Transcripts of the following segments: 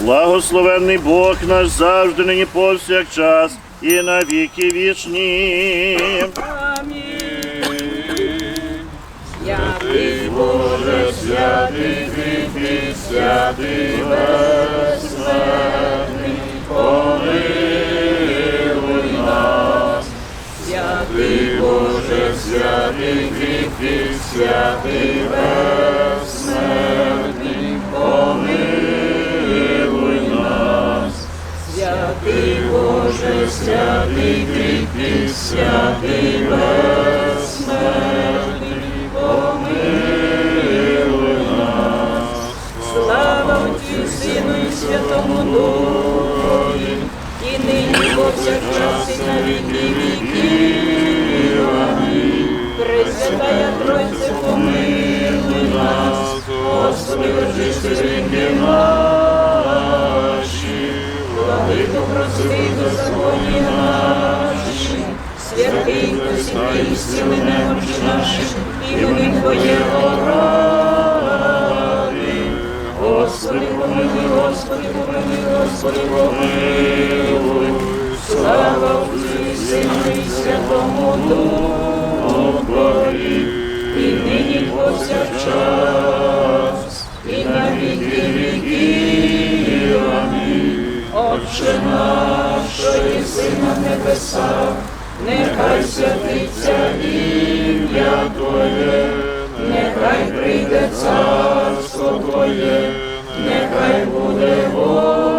Благословенний Бог наш завжди нині повсякчас і на віки вічні. Святий Боже, святий ти, святий безсмертний, помилуй нас. Святий Боже, святий ти, святий безсмертний, помилуй Святий Боже, святий ти, святий безсмертний, помилуй нас. Слава Отцю, Сину і Святому Духові, і нині повсякчас і на віки віків. Амінь. Господи, помилуй. Слава Отцю і Сину і Святому Духові, і нині повсякчас, і на віки віків. Амінь. Отче наш, що єси на небесах, нехай святиться ім'я Твоє, нехай прийде царство Твоє, нехай буде воля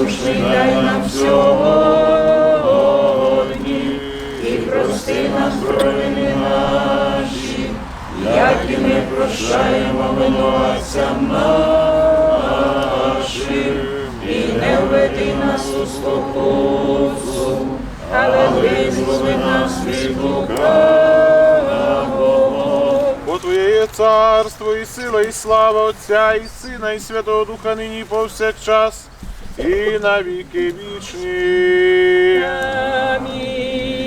наш дай нам сьогодні, і прости нам провини наші, як і ми прощаємо винуватцям нашим, і не введи нас у спокусу, але визволи нас від лукавого. Бо Твоє царство і сила, і слава Отця, і Сина, і Святого Духа нині повсякчас, і на віки вічні. Амінь.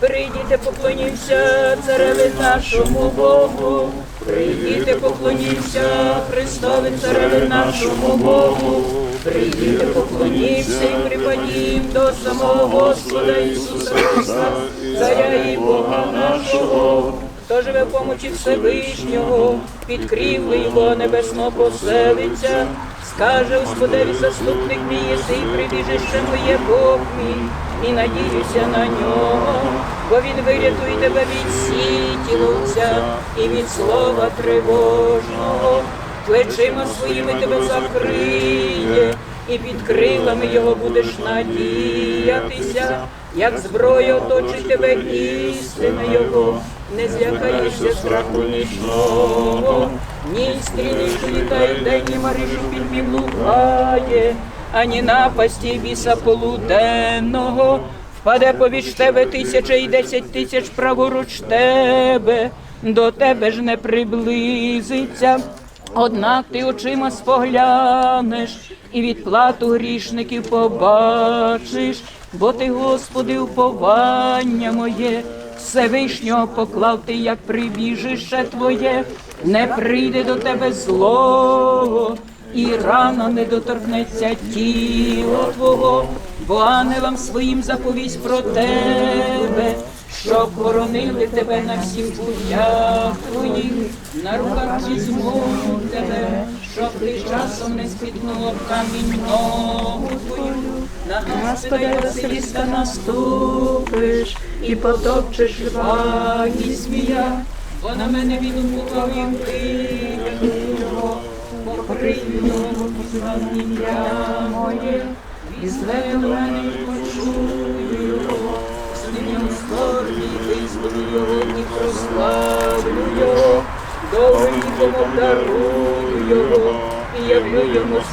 Прийдіте, поклонімся цареві нашому Богу. Прийдіте, поклонімся Христові цареві нашому Богу. Прийдіте, поклонімся і припадім до самого Господа Ісуса Христа, царя і Бога нашого. Хто живе в помочі Всевишнього, під крівлею Його небесного поселиться, скаже Господеві заступник мій єси прибіжище моє Бог мій, і надіюся на нього, бо він вирятує тебе від сіті луця і від слова тривожного, плечима своїми тебе закриє, і під крилами його будеш надіятися, як зброя оточить тебе істина його, не злякаєшся страху нічного, ні стріли, що літають день, ні марішу під лукає, ані напасті біса полуденного. Впаде повіч тебе тисяча і десять тисяч праворуч тебе, до тебе ж не приблизиться. Однак ти очима споглянеш і відплату грішників побачиш, бо ти, Господи, уповання моє, Всевишнього поклав ти, як прибіжище твоє, не прийде до тебе зло, і рана не доторкнеться тіло Твого, бо ангелам своїм заповість про тебе, щоб боронили тебе на всіх путях твоїх, на руках візьму тебе, щоб ти часом не спіткнуло в камінь ногу твою, на Господа Василіста наступиш і потопчеш льва і змія, бо на мене він і вбив його, покрив його ім'я моє, і зле мене й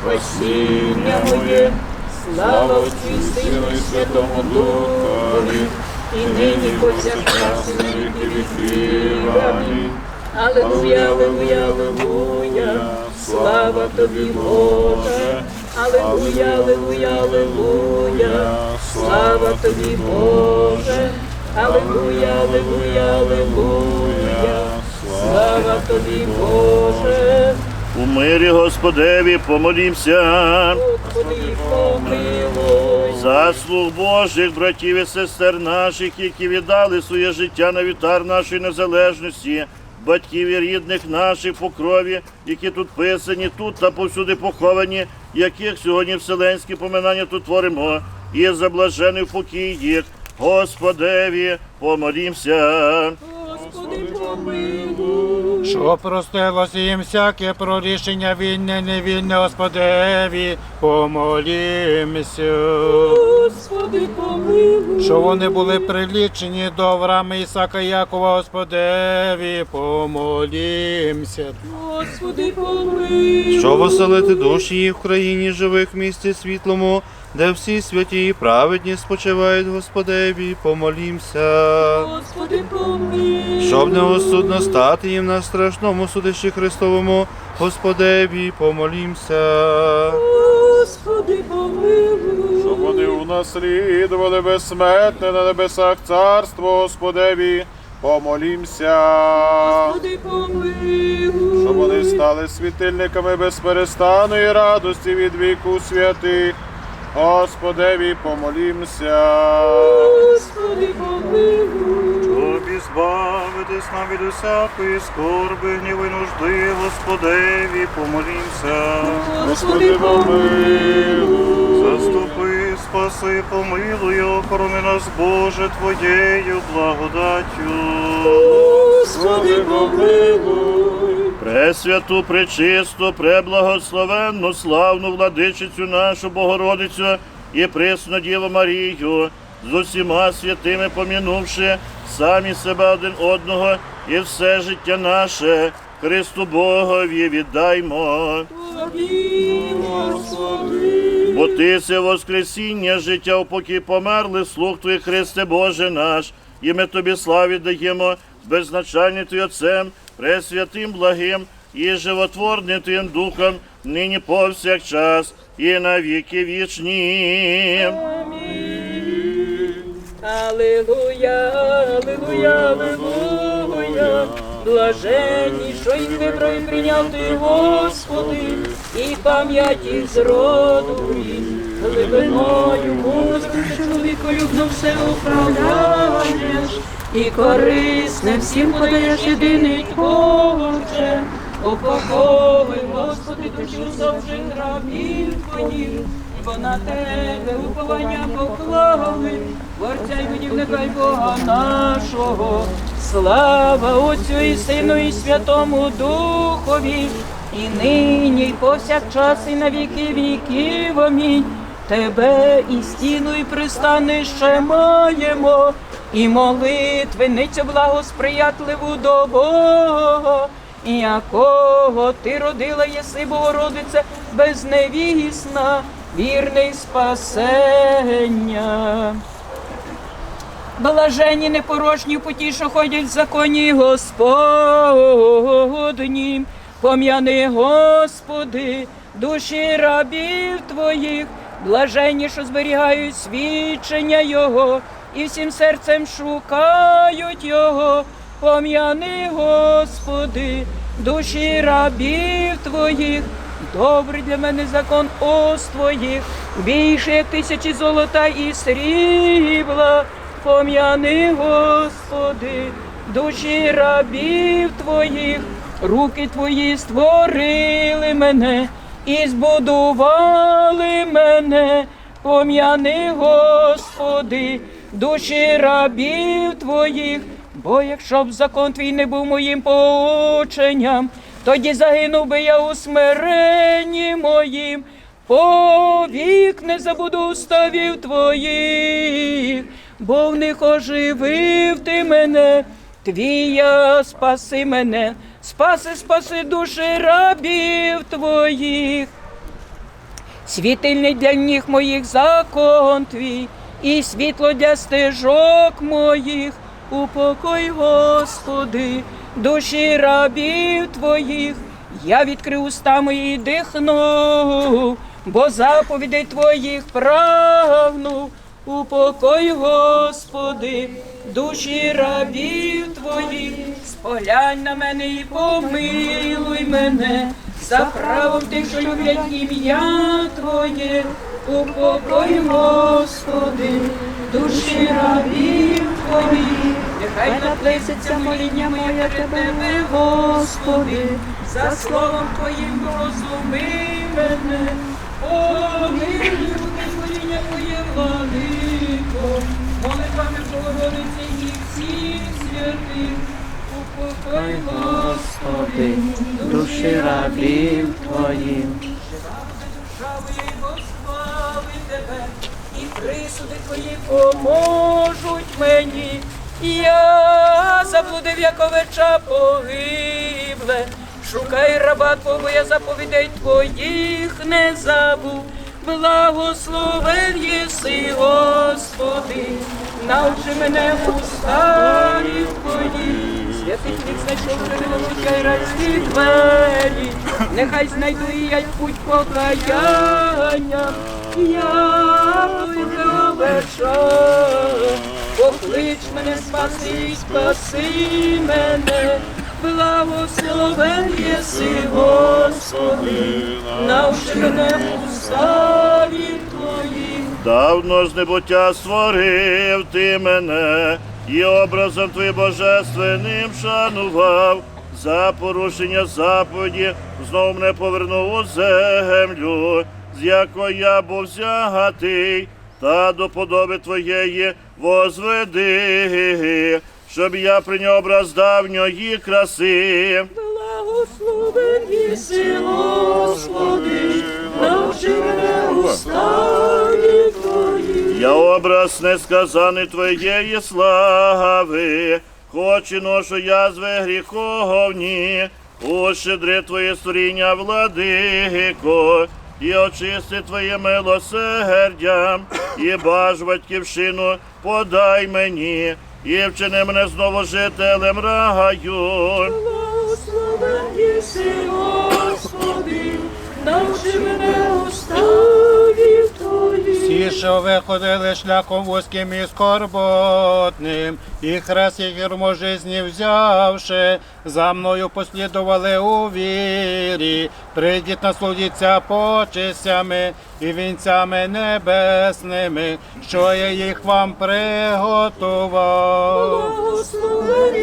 спасіння моє, слава Отцю Сину і Святому Духові, і нині повсякчас і на віки віків. Амінь. Аллилуйя, аллилуйя, аллилуйя, слава тобі, Боже. Аллилуйя, аллилуйя, аллилуйя, слава тобі, Боже. Аллилуйя, аллилуйя, аллилуйя, Господи Боже, У мирі Господеві помолімся. Помилуй. Заслуг Божих братів і сестер наших, які віддали своє життя на вітар нашої незалежності, батьків і рідних наших по крові, які тут писані, тут та повсюди поховані, яких сьогодні вселенські поминання тут творимо, і заблажений покій їх. Господеві, помолімся. Господи, помилуй. Що простилося їм всяке про рішення вільне, невільне Господеві, помолімся. Господи, помилуй. Що вони були прилічені до Авраама, Ісака, Якова, Господеві, помолімся. Господи, помилуй. Що оселити душі їх в країні живих в місті світлому, де всі святі і праведні спочивають Господеві, помолімся. Господи, помилуй. Щоб неосудно стати їм на страшному судищі Христовому, Господеві, помолімся. Господи, помилуй. Щоб вони унаслідували безсмертне на небесах царство Господеві, помолімся. Господи, помилуй. Щоб вони стали світильниками безперестанної радості від віку святих. Господеві, помолімся. Господи, помилуй. Щоб збавитись нам від усякої скорби, гніви нужди, Господеві, помолімся. Господи, помилуй. Заступи, спаси, помилуй, охорони нас, Боже, Твоєю благодаттю. Господи, помилуй. Пресвяту, пречисту, преблагословенну, славну владичицю нашу Богородицю і присну Діву Марію, з усіма святими помінувши самі себе один одного і все життя наше Христу Богові віддаймо. Бо ти це воскресіння, життя у покій померли, слух Твій Христе Боже наш, і ми Тобі славі даємо, беззначальним Твій Отцем, пресвятим благим і животворним Духом, нині повсякчас і на віки вічні. Аллилуйя, аллилуйя, аллилуйя. Блаженні, що їх вибрав і прийняв ти, Господи, і пам'ять їх з роду їх. Глибиною мудрим чоловіколюбно все управляєш, і корисне всім подаєш єдиний Боже. Упокови, Господи, душу завжди рабів твоїх, бо на тебе уповання поклали, Творця й будівника й Бога нашого, слава Отцю і Сину, і Святому Духові, і нині, і повсякчас, і на віки віків, амінь. Тебе і стіну, і пристанище маємо, і молитвеницю благосприятливу до Бога, якого ти родила, єси Богородице, безневісна, вірний спасення. Блажені непорочні в путі, ходять в законі Господні. Пом'яни, Господи, душі рабів Твоїх, блаженні, що зберігають свідчення Його, і всім серцем шукають Його. Пом'яни, Господи, душі рабів Твоїх, добрий для мене закон ост Твоїх, більше, як тисячі золота і срібла. Пом'яни, Господи, душі рабів Твоїх, руки Твої створили мене і збудували мене. Пом'яни, Господи, душі рабів Твоїх, бо якщо б закон твій не був моїм поученням, тоді загинув би я у смиренні моїм. Повік не забуду уставів твоїх, бо в них оживив ти мене, твія спаси мене, спаси, спаси душі рабів твоїх. Світильний для ніг моїх закон твій, і світло для стежок моїх, упокой, Господи, душі рабів твоїх, я відкрив уста мої і дихну, бо заповідей твоїх прагну, Упокой, Господи, душі рабів Твоїх, споглянь на мене і помилуй мене, за правом тих, що люблять ім'я Твоє, упокой, Господи, душі рабів Твоїх, нехай наплеситься моління моє Тебе, Господи, за словом Твоїм розуми мене, помилуй моління Твоє владико, молитвами Богородиці і всіх святих, упокой, Господи, душі рабів Твоїх. Правою тебе, і присуди твої поможуть мені. Я заблудив, як овеча погибле. Шукай раба Твого, я заповідей твоїх не забув. Благословен єси, Господи, навчи мене уставі твої. Святий хліб знайшов живого життя і райські двері. Нехай знайду і я й путь покаяння. Я веча. Поклич мене спаси, спаси мене. Благословен єси, Господи, навчи мене уставі твоїх. Давно з небуття створив ти мене, і образом твоїм божественним шанував. За порушення заповіді знов мене повернув у землю, з якої я був взятий, та до подоби твоєї возведи, щоб я прийняв образ давньої краси. Благословен єси, Господи, навчи мене уставі твої. Я образ несказаний твоєї слави, хоч і ношу язви гріховні, у щедри твоє створіння, владико, і очисти твоє милосердя, і баж батьківщину подай мені, і вчини мене знову жителем раю. Слава Господи, навчи мене уставі твої. Всі, що виходили шляхом вузьким і скорботним, і хрест і гірмо жизні взявши, за мною послідували у вірі, прийдіть насолодіться почестями і вінцями небесними, що я їх вам приготував. Благословен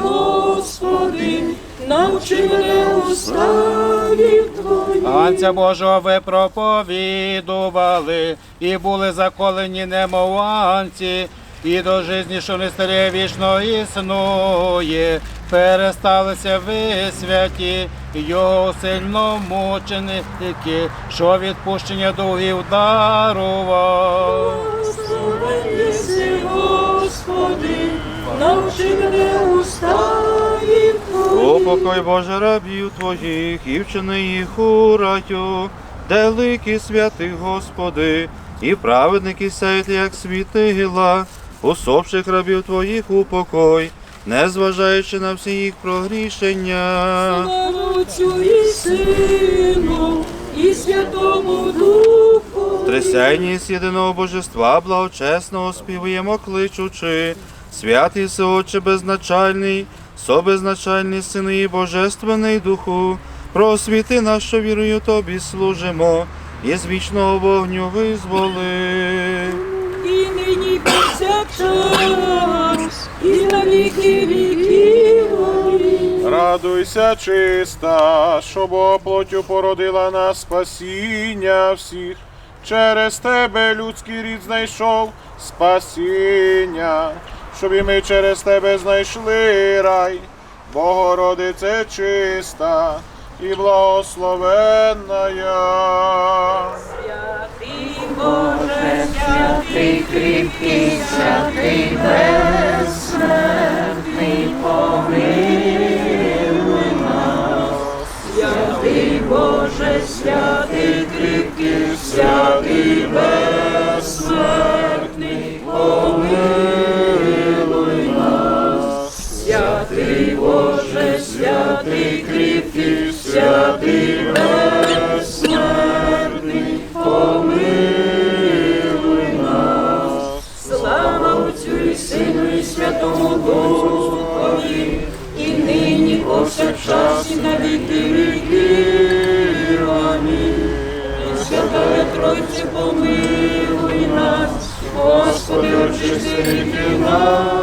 Господи, навчи мене уставі твої. Анця Божого ви проповідували, і були заколені немованці, і до житті, що не старе вічно існує, пересталися ви святі, його сильно мученики, що відпущення довгів дарував. Господи, навчи мене уставі твої. Упокой Боже рабів Твоїх, і вчини їх у раю, де лики святих Господи, і праведники сяють, як світила, усопших рабів Твоїх упокой, не зважаючи на всі їх прогрішення. Слава Отцю і Сину, і Святому Духу. Трясяйність єдиного божества, благочесного співаємо кличучи, святий се Отче безначальний, собезначальний Сини і Божественний Духу, просвіти нас, що вірою Тобі служимо, і з вічного вогню визволи. І нині повсякчас, і на віки віків. Радуйся, чиста, що Бога плотю породила на спасіння всіх. Через тебе людський рід знайшов спасіння, щоб і ми через тебе знайшли рай, Богородице чиста і благословенна. Святий Боже, святий кріпкий, святий безсмертний, помилуй нас. Святий Боже, святий кріпкий, святий безсмертний, помилуй святий кріпкий, святий безсмертний, помилуй нас, слава Отцю і Сину, і Святому Духові, і нині, повсякчас, і на віки віки. Амінь. Святая Тройці помилуй нас, Господи, очисти нас.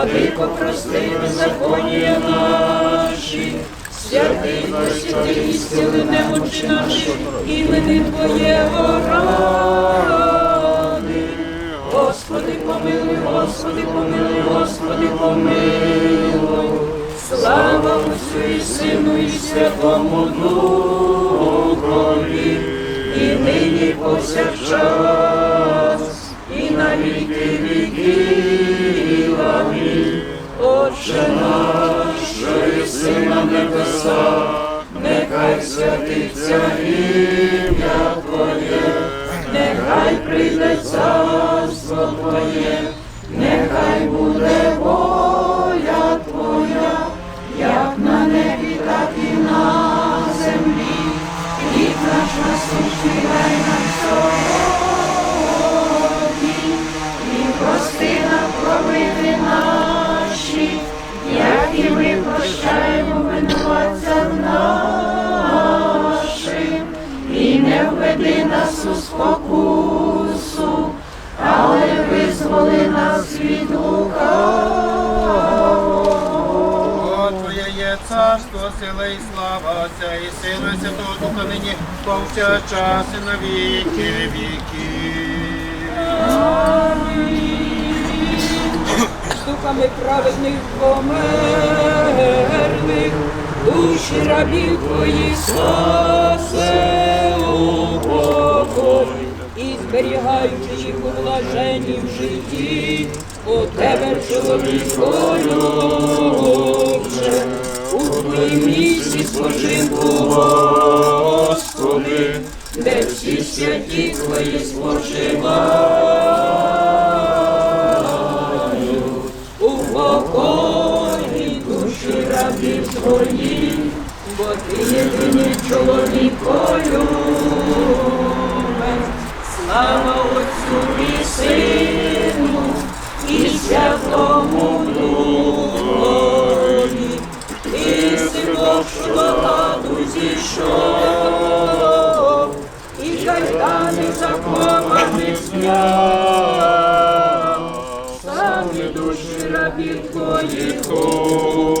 Владико, прости беззаконня наші, святий просвіти і сили немочі наші, імени Твоєго ради. Господи, помилуй, Господи, помилуй, Господи, помилуй. Слава Отцю і Сину і Святому Духові, і нині і повсякчас, і на віки віків. Отче наш, що єси на небесах, нехай святиться ім'я Твоє, нехай прийде царство Твоє, нехай буде воля Твоя, як на небі, так і на землі. Хліб наш насущний дай нам сьогодні, введи нас у спокусу, але визволи нас від лукавого. Твоє є царство, сила і слава Отця і Сина і Святого Духа нині повсякчас і на віки віків. Духами праведних померлих, душі рабів твої спасе зберігаючи їх у блаженні в житті, у тебе чоловіколюбче, у твоїм місці спочинку, Господи, де всі святі твої спочивають у покої душі рабів твоїх, бо ти єдиний чоловік Слава Отцю і Сину і Святому Духові, і синок, що зійшов, і кайдани закованих зняв. Славні душі рабів твоїх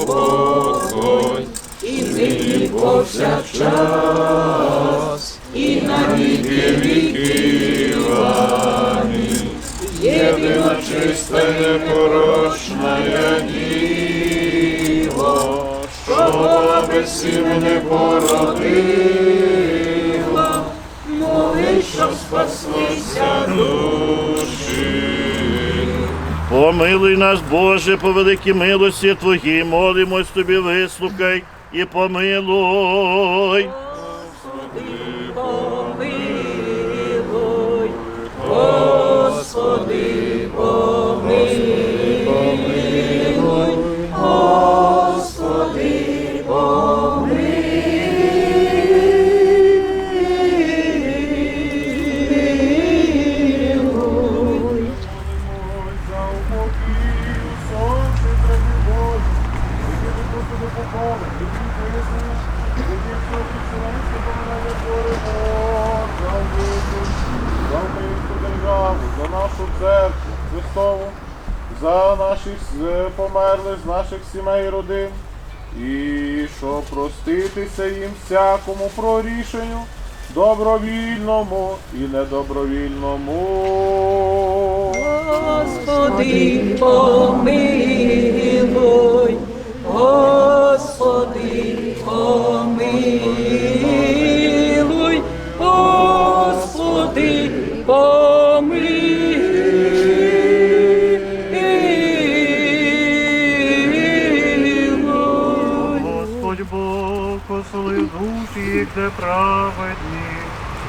упокой, і нині повсякчас, і на віки віків. Єдино чиста і непорочна діво, що без сім'ї породила, моли, щоб спаслися душі. Помилуй нас, Боже, по великій милості Твоїй, молимось Тобі, вислухай і. Помилуй, сімей родин, і щоб проститися їм всякому прорішенню, добровільному і недобровільному. Господи, помилуй, Господи, Душі, де праведні,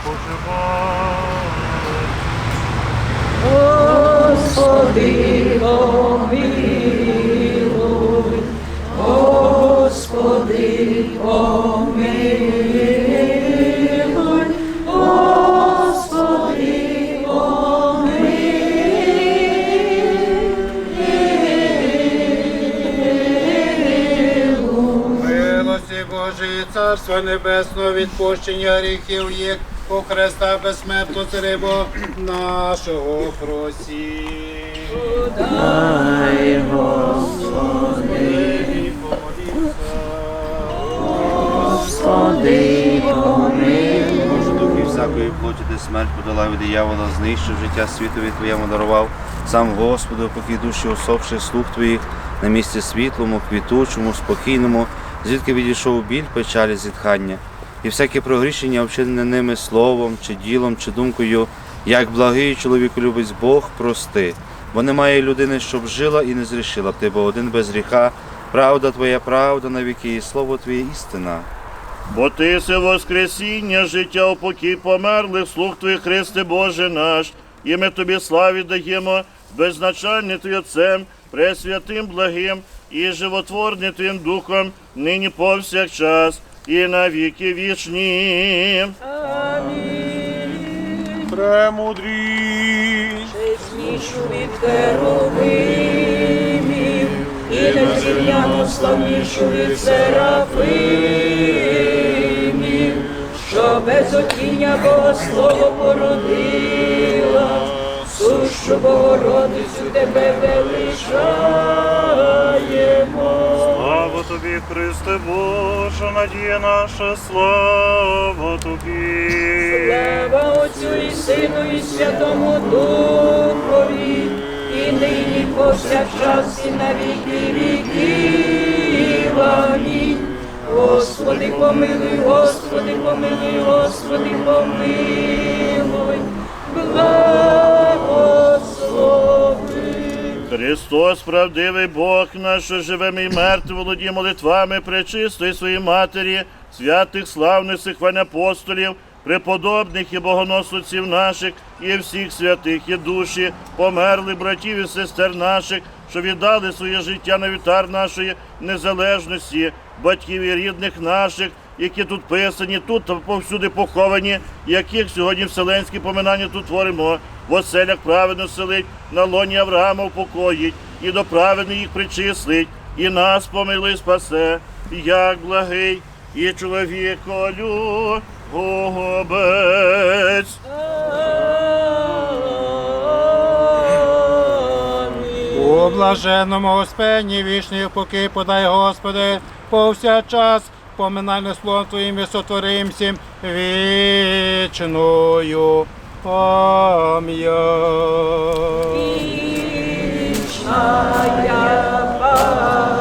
спочивають. Господи, помилуй, Господи, помилуй, Царство Небесного, відпущення гріхів їх у Христа безсмертну царибо нашого просі. Дай Господи, помилуй. Боже, духи всякої плоті, де смерть подолав від диявола, знищив життя світові Твоєму дарував. Сам Господу, поки душі усопших слуг Твоїх, на місці світлому, квітучому, спокійному, звідки відійшов біль, печалі, зітхання. І всяке прогрішення, вчинене ними словом, чи ділом, чи думкою, як благий чоловіку любить Бог, прости. Бо немає людини, щоб жила і не зрішила б ти, бо один без гріха. Правда Твоя правда навіки, і слово Твоє істина. Бо ти си воскресіння, життя упокій померлих, слуг Твоїх Христе Боже наш, і ми Тобі славі даємо, беззначальний Твій Отцем, пресвятим благим і животворним Твоїм Духом, нині повсякчас і на віки вічні. Амінь. Премудрість. Чеснішу від херувимів, і незрівняно славнішу від серафимів, що без отіння Бога Слово породила, сущу Богородицю тебе величаємо. Тобі, Христе Боже, надія наша, слава тобі. Слава Отцю і Сину, і Святому Духові, і нині повсякчас, і на віки віків. Амінь. Господи, помилуй, Господи, помилуй, Господи, помилуй, благослови. Христос, правдивий Бог наш, що живем і мертвим, володіє молитвами пречистої своїй матері, святих славних сихвань апостолів, преподобних і богоносців наших, і всіх святих і душі, померлих братів і сестер наших, що віддали своє життя на вітар нашої незалежності, батьків і рідних наших, які тут писані, тут повсюди поховані, яких сьогодні вселенські поминання тут творимо, в оселях праведно селить, на лоні Авраама упокоїть, і до праведних їх причислить, і нас помилуй спасе, як благий і чоловіколю гобець. У блаженному Господні вічний покій подай, Господи, повсякчас поминальне словом Твоїм і сотворим всім вічною пам'ять. Вічна пам'ять,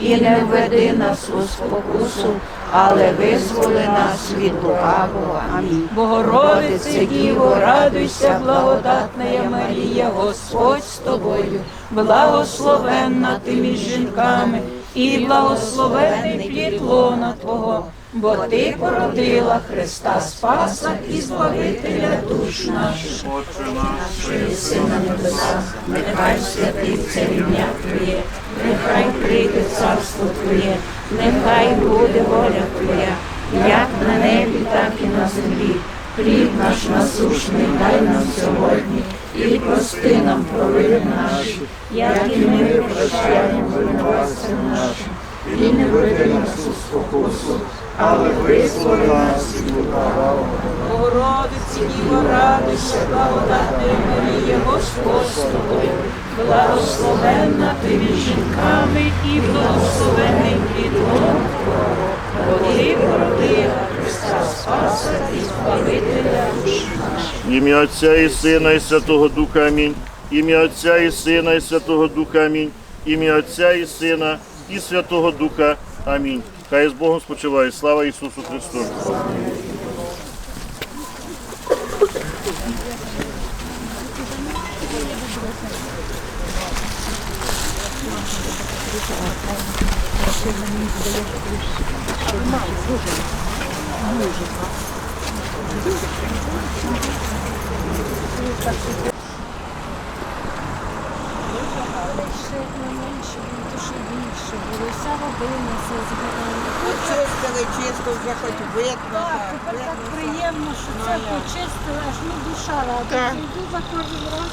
і не введи нас у спокусу, але визволи нас від лукавого. Амінь. Богородице, Діво, радуйся, благодатна Марія, Господь з тобою, благословенна ти між жінками, і благословенний плід лона Твого, бо ти породила Христа Спаса і Збавителя душ наших. Отче наш, Сина на небесах, нехай святиться ім'я Твоє, нехай прийде царство Твоє, нехай буде воля Твоя, як на небі, так і на землі. Хліб наш насушний дай нам сьогодні, і прости нам провини наші, як і ми прощаємо винуватцям нашим. І не веди нас у спокусу, але визволи нас від лукавого. Богородиці, Діво, радуйся, благодатна Марія, Господь з благословенна ти між жінками і благословений плід лона Твого, бо ти породила Христа Спаса і Збавителя душ наших. Ім'я Отця і Сина, і Святого Духа Амінь. Ім'я Отця і Сина, і Святого Духа Амінь. Ім'я Отця і Сина, і Святого Духа Амінь. Хай з Богом спочиває. Слава Ісусу Христу! Ще менше, то ще більше було. Вся родина все збирала. Почистили чисто, вже хоч видно. Так, тепер так приємно, що це почистили, аж ну душа радується. Йду за кожен раз